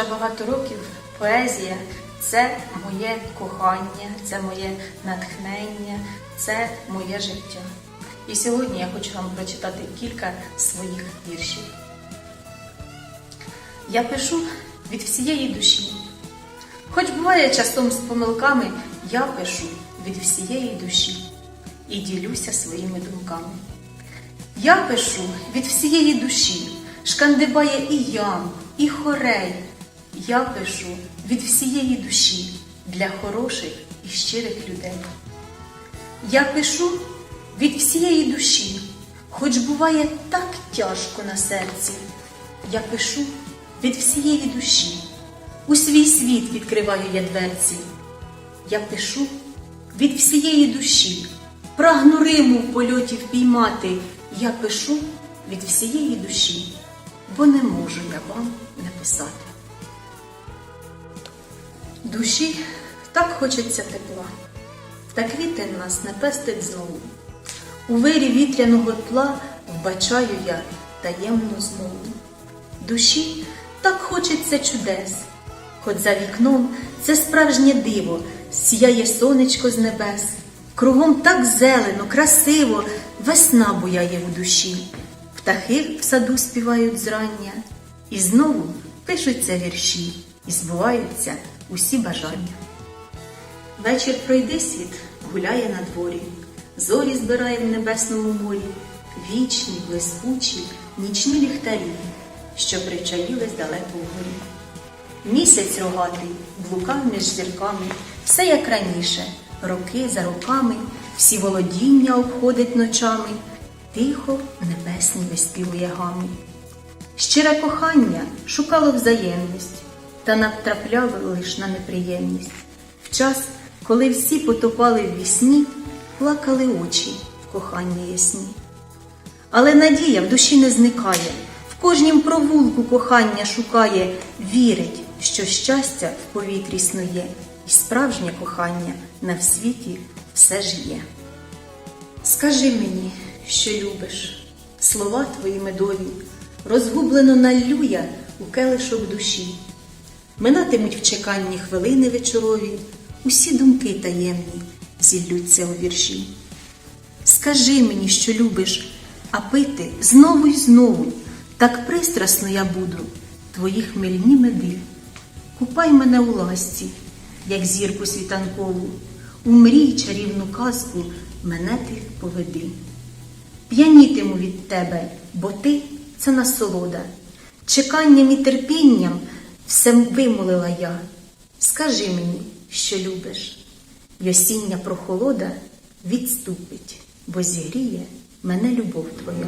багато років поезія це моє кохання, це моє натхнення, це моє життя. І сьогодні я хочу вам прочитати кілька своїх віршів. Я пишу від всієї душі. Хоч буває часом з помилками, я пишу від всієї душі і ділюся своїми думками. Я пишу від всієї душі, шкандибає і ям, і хорей. Я пишу від всієї душі для хороших і щирих людей. Я пишу від всієї душі, хоч буває так тяжко на серці. Я пишу від всієї душі, у свій світ відкриваю я дверці. Я пишу від всієї душі, прагну Риму в польоті впіймати. Я пишу від всієї душі, бо не можу я вам не писати. Душі так хочеться тепла, та квітень нас не пестить знову. У вирі вітряного тла вбачаю я таємну змову. Душі так хочеться чудес, хоч за вікном це справжнє диво, сіяє сонечко з небес. Кругом так зелено, красиво, весна буяє в душі. Птахи в саду співають зрання, і знову пишуться вірші, і збуваються усі бажання. Вечір пройди світ, гуляє на дворі, зорі збирає в небесному морі, вічні, блискучі, нічні ліхтарі, що причаїлись далеко вгорі. Місяць рогатий блукав між зірками, все як раніше, роки за роками, всі володіння обходить ночами, тихо в небесній виспівує гами. Щире кохання шукало взаємність, та натрапляли лиш на неприємність. В час, коли всі потопали в вісні, плакали очі в коханні ясні. Але надія в душі не зникає, в кожнім провулку кохання шукає, вірить, що щастя в повітрі снує, і справжнє кохання на світі все ж є. Скажи мені, що любиш, слова твої медові, розгублено наллю я у келишок душі. Минатимуть в чеканні хвилини вечорові, усі думки таємні зіллються у вірші. Скажи мені, що любиш, а пити знову й знову, так пристрасно я буду, твої хмельні меди. Купай мене у ласці, як зірку світанкову, у мрій чарівну казку мене ти поведи. П'янітиму від тебе, бо ти це насолода. Чеканням і терпінням все вимолила я. Скажи мені, що любиш, й осіння прохолода відступить, бо зігріє мене любов твоя.